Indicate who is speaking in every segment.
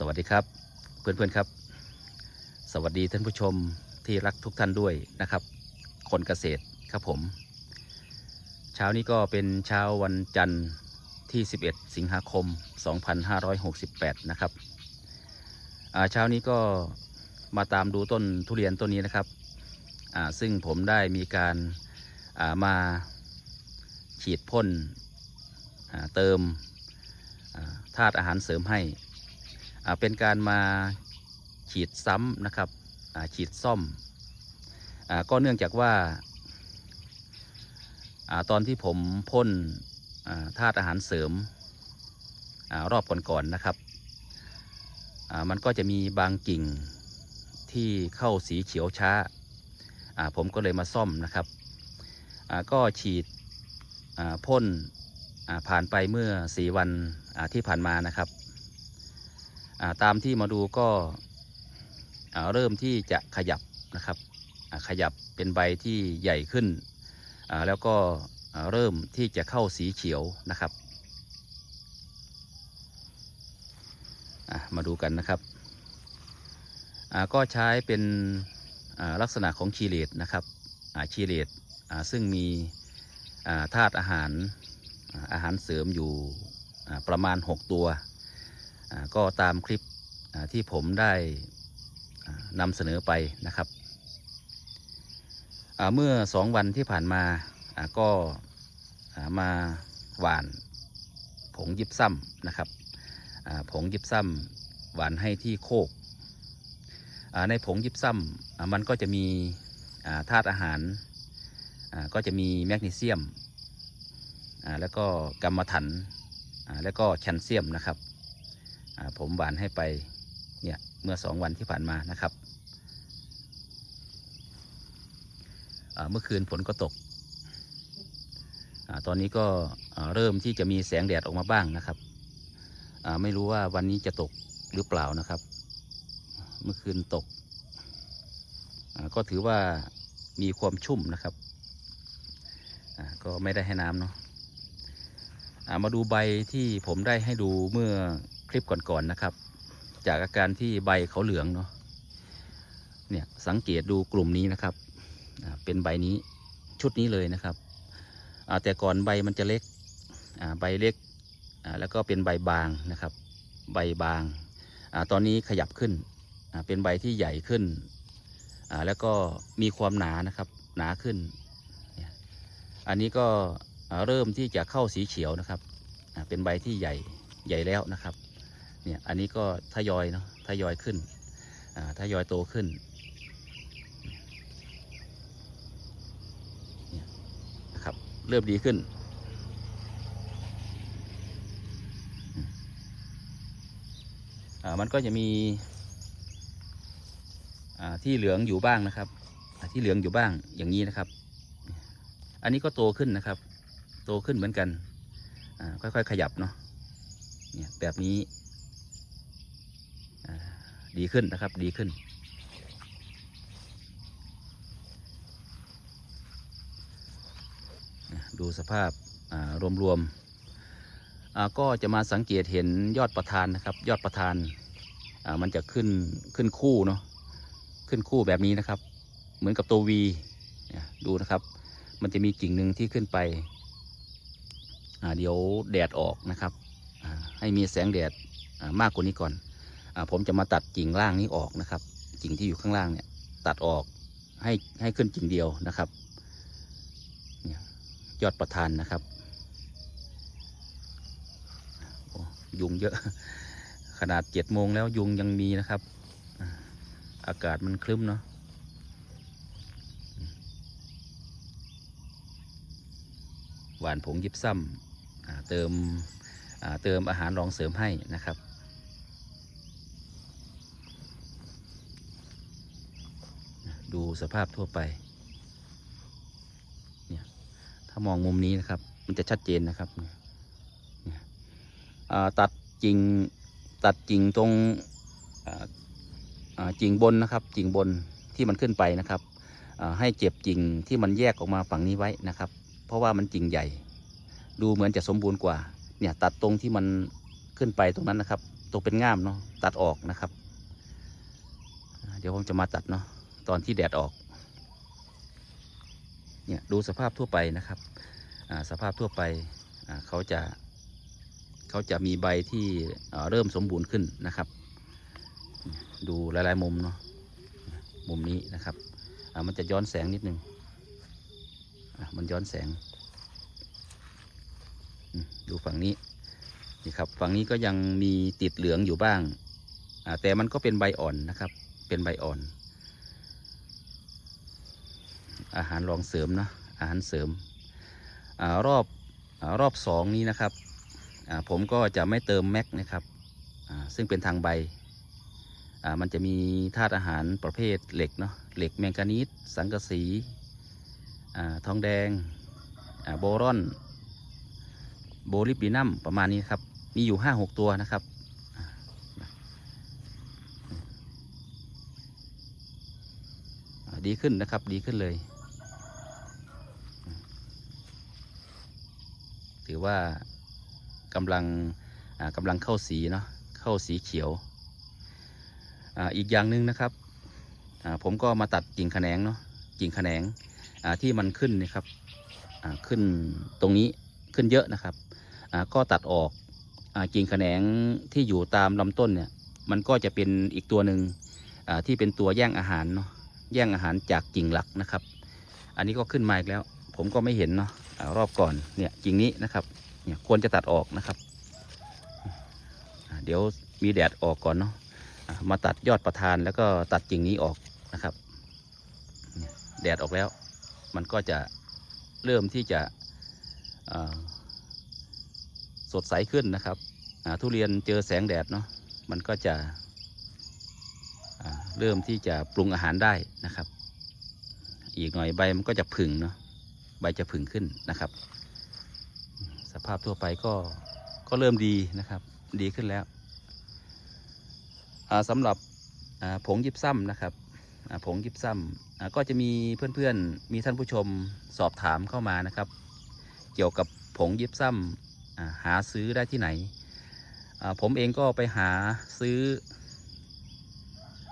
Speaker 1: สวัสดีครับ เพื่อนๆครับ สวัสดีท่านผู้ชมที่รักทุกท่านด้วยนะครับ คนเกษตรครับผม เช้านี้ก็เป็นเช้าวันจันทร์ที่ 11 สิงหาคม 2568 นะครับเช้านี้ก็มาตามดูต้นทุเรียนต้นนี้นะครับ ซึ่งผมได้มีการามาฉีดพ่นเติมธาตุอาหารเสริมให้ เป็นการมาฉีดซ้ำนะครับฉีดซ่อมอก็เนื่องจากว่าอตอนที่ผมพ่นธาตุอาหารเสริมอรอบก่อนๆนะครับ มันก็จะมีบางกิ่งที่เข้าสีเขียวช้า ผมก็เลยมาซ่อมนะครับก็ฉีดพ่นผ่านไปเมื่อ 4 วันที่ผ่านมานะครับ ตามที่มาดูก็เริ่มที่จะขยับนะครับขยับเป็นใบที่ใหญ่ขึ้น แล้วก็เริ่มที่จะเข้าสีเขียวนะครับ มาดูกันนะครับ ก็ใช้เป็นลักษณะของชีเลตนะครับชีเลตซึ่งมีธาตุอาหารอาหารเสริมอยู่ประมาณ 6 ตัว ก็ตามคลิปที่ผมได้นำเสนอไปนะครับเมื่อสองวันที่ผ่านมาก็มาหวานผงยิบซ้ำนะครับผงยิบซ้ำหวานให้ที่โคก ในผงยิบซ้ำมันก็จะมีธาตุอาหารก็จะมีแมกนีเซียม แล้วก็กัมมันถัน แล้วก็แคลเซียมนะครับ ผมหวานให้ไปเนี่ยเมื่อสองวันที่ผ่านมานะครับ เมื่อคืนฝนก็ตกอตอนนี้ก็เริ่มที่จะมีแสงแดดออกมาบ้างนะครับไม่รู้ว่าวันนี้จะตกหรือเปล่านะครับ เมื่อคืนตก ก็ถือว่ามีความชุ่มนะครับ ก็ไม่ได้ให้น้ำเนาะมาดูใบที่ผมได้ให้ดูเมื่อ คลิปก่อนๆนะครับ จากอาการที่ใบเขาเหลืองเนาะเนี่ยสังเกตดูกลุ่มนี้นะครับเป็นใบนี้ชุดนี้เลยนะครับแต่ก่อนใบมันจะเล็กใบเล็กแล้วก็เป็นใบบางนะครับ ใบบางอตอนนี้ขยับขึ้นเป็นใบที่ใหญ่ขึ้นแล้วก็มีความหนานะครับหนาขึ้น อันนี้ก็เริ่มที่จะเข้าสีเขียวนะครับเป็นใบที่ใหญ่ใหญ่แล้วนะครับ เนี่ยอันนี้ก็ทยอยเนาะทยอยขึ้นอ่าทยอยโตขึ้นเนี่ยนะครับเริ่มดีขึ้น มันก็จะมีที่เหลืองอยู่บ้างนะครับ ที่เหลืองอยู่บ้างอย่างนี้นะครับ อันนี้ก็โตขึ้นนะครับ โตขึ้นเหมือนกันอ่าค่อยๆ ขยับเนาะเนี่ยแบบนี้ ดีขึ้นนะครับ ดีขึ้น ดูสภาพารวมๆก็จะมาสังเกตเห็นยอดประธานนะครับ ยอดประธานามันจะขึ้นขึ้นคู่เนาะขึ้นคู่แบบนี้นะครับ เหมือนกับตัววีดูนะครับ มันจะมีกิ่งหนึ่งที่ขึ้นไปเดี๋ยวแดดออกนะครับ ให้มีแสงแดดมากกว่านี้ก่อน ผมจะมาตัดกิ่งล่างนี้ออกนะครับ กิ่งที่อยู่ข้างล่างเนี่ย ตัดออกให้ให้ขึ้นกิ่งเดียวนะครับยอดประธานนะครับยุงเยอะ ขนาดเจ็ดโมงแล้วยุงยังมีนะครับ อากาศมันครึ้มเนาะหวานผงยิบซ้ำเติมเติมอาหารรองเสริมให้นะครับ ดูสภาพทั่วไป เนี่ย ถ้ามองมุมนี้นะครับ มันจะชัดเจนนะครับเนี่ยตัดจริงตัดจริงตรงจริงบนนะครับจริงบนที่มันขึ้นไปนะครับให้เจ็บจริงที่มันแยกออกมาฝั่งนี้ไว้นะครับ เพราะว่ามันจริงใหญ่ ดูเหมือนจะสมบูรณ์กว่า เนี่ยตัดตรงที่มันขึ้นไปตรงนั้นนะครับตตกเป็นง่ามเนาะตัดออกนะครับ เดี๋ยวผมจะมาตัดเนาะ ตอนที่แดดออก เนี่ยดูสภาพทั่วไปนะครับอ่าสภาพทั่วไปอ่าเขาจะเขาจะมีใบที่เริ่มสมบูรณ์ขึ้นนะครับ ดูหลาย ๆ มุมเนาะมุมนี้นะครับอ่ามันจะย้อนแสงนิดนึงอะมันย้อนแสง ดูฝั่งนี้นี่ครับฝั่งนี้ก็ยังมีติดเหลืองอยู่บ้างอ่าแต่มันก็เป็นใบอ่อนนะครับ เป็นใบอ่อน อาหารรองเสริมนะอาหารเสริมอรอบอรอบสองนี้นะครับผมก็จะไม่เติมแม็กนะครับซึ่งเป็นทางใบมันจะมีธาตุอาหารประเภทเหล็กเนาะเหล็กแมงกานีสสังกะสีอทองแดงอ่าโบรอน โบลิปีนัมประมาณนี้ครับ มีอยู่ห้าหกตัวนะครับดีขึ้นนะครับดีขึ้นเลย ถือว่ากำลังอ่ากำลังเข้าสีเนาะเข้าสีเขียวออีกอย่างหนึ่งนะครับผมก็มาตัดกิ่งแขนงเนาะกิ่งแขนงที่มันขึ้นนะครับขึ้นตรงนี้ขึ้นเยอะนะครับก็ตัดออกอกิ่งแขนงที่อยู่ตามลำต้นเนี่ยมันก็จะเป็นอีกตัวหนึ่งที่เป็นตัวแย่งอาหารเนาะแย่งอาหารจากกิ่งหลักนะครับ อันนี้ก็ขึ้นมาอีกแล้ว ผมก็ไม่เห็นเนาะ รอบก่อนเนี่ยกิ่งนี้นะครับเนี่ยควรจะตัดออกนะครับ เดี๋ยวมีแดดออกก่อนเนาะมาตัดยอดประธานแล้วก็ตัดกิ่งนี้ออกนะครับ แดดออกแล้ว มันก็จะเริ่มที่จะสดใสขึ้นนะครับทุเรียนเจอแสงแดดเนาะมันก็จะเริ่มที่จะปรุงอาหารได้นะครับ อีกหน่อยใบมันก็จะผึ่งเนาะ ใบจะผึ่งขึ้นนะครับ สภาพทั่วไปก็ก็เริ่มดีนะครับ ดีขึ้นแล้วสำหรับผงยิบซ้ำนะครับผงยิบซ้ำก็จะมีเพื่อนๆ มีท่านผู้ชมสอบถามเข้ามานะครับ เกี่ยวกับผงยิบซ้ำหาซื้อได้ที่ไหน ผมเองก็ไปหาซื้อ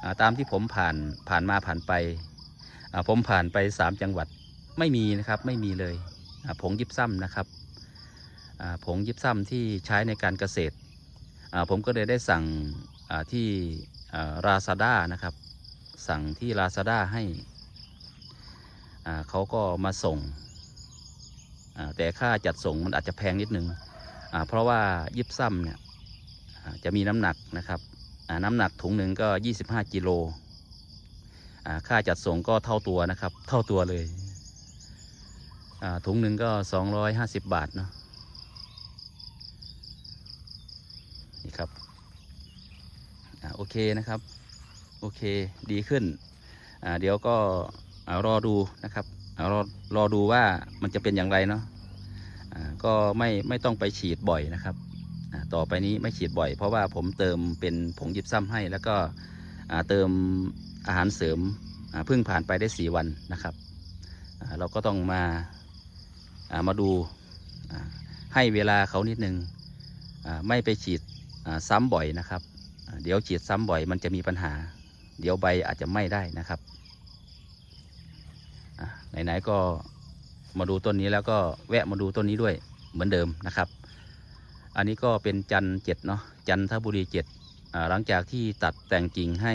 Speaker 1: อตามที่ผมผ่านผ่านมาผ่านไป ผมผ่านไปสามจังหวัด ไม่มีนะครับไม่มีเลยผงยิบซ้ำนะครับผงยิบซ้ำที่ใช้ในการเกษตร ผมก็เลยได้สั่งที่ราซาด้านะครับ สั่งที่ Lazada ให้เขาก็มาส่ง แต่ค่าจัดส่งมันอาจจะแพงนิดนึง เพราะว่ายิบซ้ำเนี่ยจะมีน้ำหนักนะครับน้ำหนักถุงหนึ่งก็ 25กิโลค่าจัดส่งก็เท่าตัวนะครับ เท่าตัวเลย ถุงหนึ่งก็ 250 บาทเนาะนี่ครับอโอเคนะครับ โอเคดีขึ้น เดี๋ยวก็อ่ารอดูนะครับอ่ารอรอดูว่ามันจะเป็นอย่างไรเนาะก็ไม่ไม่ต้องไปฉีดบ่อยนะครับต่อไปนี้ไม่ฉีดบ่อย เพราะว่าผมเติมเป็นผงยิบซ้ำให้ แล้วก็เติมอาหารเสริมเพิ่งผ่านไปได้สี่วันนะครับ เราก็ต้องมา มาดูให้เวลาเขานิดนึงอ่าไม่ไปฉีดซ้ำบ่อยนะครับ เดี๋ยวฉีดซ้ำบ่อยมันจะมีปัญหา เดี๋ยวใบอาจจะไหม้ได้นะครับไหนๆก็มาดูต้นนี้แล้วก็แวะมาดูต้นนี้ด้วยเหมือนเดิมนะครับ อันนี้ก็เป็นจันเจ็ดเนาะจันทบุรีเจ็ดหลังจากที่ตัดแต่งกิ่งให้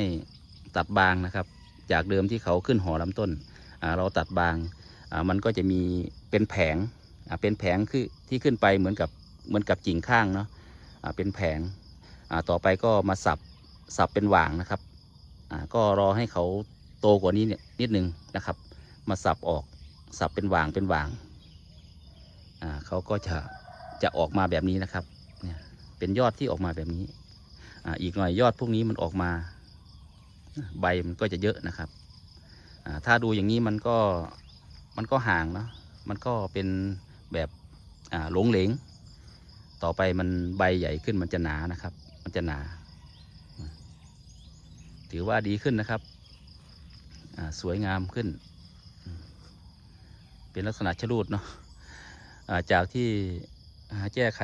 Speaker 1: ตัดบางนะครับ จากเดิมที่เขาขึ้นหอลำต้นเราตัดบาง มันก็จะมีเป็นแผงเป็นแผงคือที่ขึ้นไปเหมือนกับเหมือนกับกิ่งข้างเนาะเป็นแผงต่อไปก็มาสับสับเป็นหว่างนะครับก็รอให้เขาโตกว่านี้เนี่ยนิดนึงนะครับ มาสับออกสับเป็นหว่างเป็นหว่างเขาก็จะจะออกมาแบบนี้นะครับเนี่ยเป็นยอดที่ออกมาแบบนี้ออีกหน่อยยอดพวกนี้มันออกมาใบมันก็จะเยอะนะครับถ้าดูอย่างนี้มันก็ มันก็ห่างเนาะมันก็เป็นแบบหลงเหลง ต่อไปมันใบใหญ่ขึ้นมันจะหนานะครับ มันจะหนา ถือว่าดีขึ้นนะครับสวยงามขึ้น เป็นลักษณะชะลูดเนาะาจากที่แก้ไข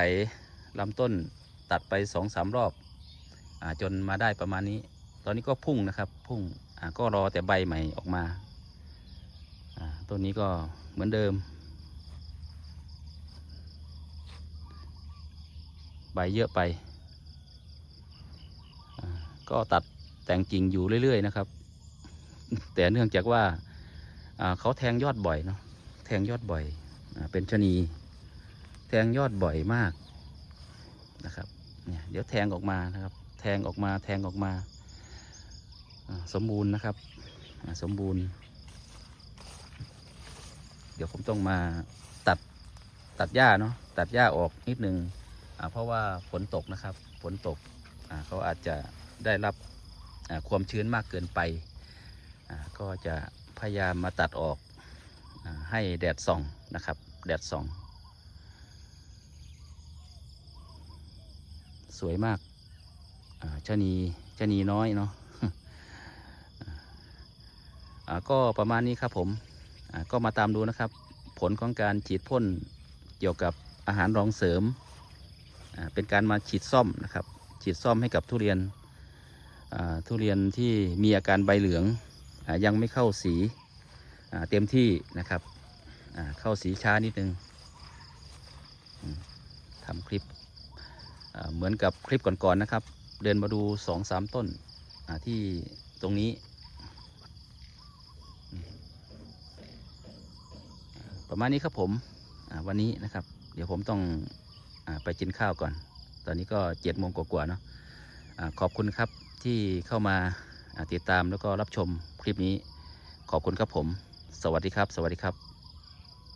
Speaker 1: ลำต้นตัดไปสองสามรอบอจนมาได้ประมาณนี้ ตอนนี้ก็พุ่งนะครับ พุ่งก็รอแต่ใบใหม่ออกมา ต้นนี้ก็เหมือนเดิม ใบเยอะไป ก็ตัดแต่งกิ่งอยู่เรื่อย ๆ นะครับ แต่เนื่องจากว่าเขาแทงยอดบ่อยเนาะแทงยอดบ่อยอเป็นชนี แทงยอดบ่อยมากนะครับเนี่ยเดี๋ยวแทงออกมานะครับ แทงออกมาแทงออกมา สมบูรณ์นะครับ สมบูรณ์ เดี๋ยวผมต้องมาตัดตัดหญ้าเนาะตัดหญ้าออกนิดนึงอ่าเพราะว่าฝนตกนะครับฝนตกเขาอาจจะได้รับความชื้นมากเกินไป ก็จะพยายามมาตัดออกอให้แดดส่องนะครับ แดดส่อง สวยมากอ่าชะนีชะนีน้อยเนาะก็ประมาณนี้ครับผม ก็มาตามดูนะครับ ผลของการฉีดพ่นเกี่ยวกับอาหารรองเสริม เป็นการมาฉีดซ่อมนะครับ ฉีดซ่อมให้กับทุเรียนทุเรียนที่มีอาการใบเหลืองอยังไม่เข้าสีเต็มที่นะครับเข้าสีช้านิดนึงทำคลิปเหมือนกับคลิปก่อนๆนะครับ เดินมาดูสองสามต้นที่ตรงนี้อืมอ่า ประมาณนี้ครับผมวันนี้นะครับ เดี๋ยวผมต้องอไปกินข้าวก่อน ตอนนี้ก็เจ็ดโมงกว่าๆเนาะอ่าขอบคุณครับที่เข้ามาติดตามแล้วก็รับชมคลิปนี้ ขอบคุณครับผม สวัสดีครับ สวัสดีครับ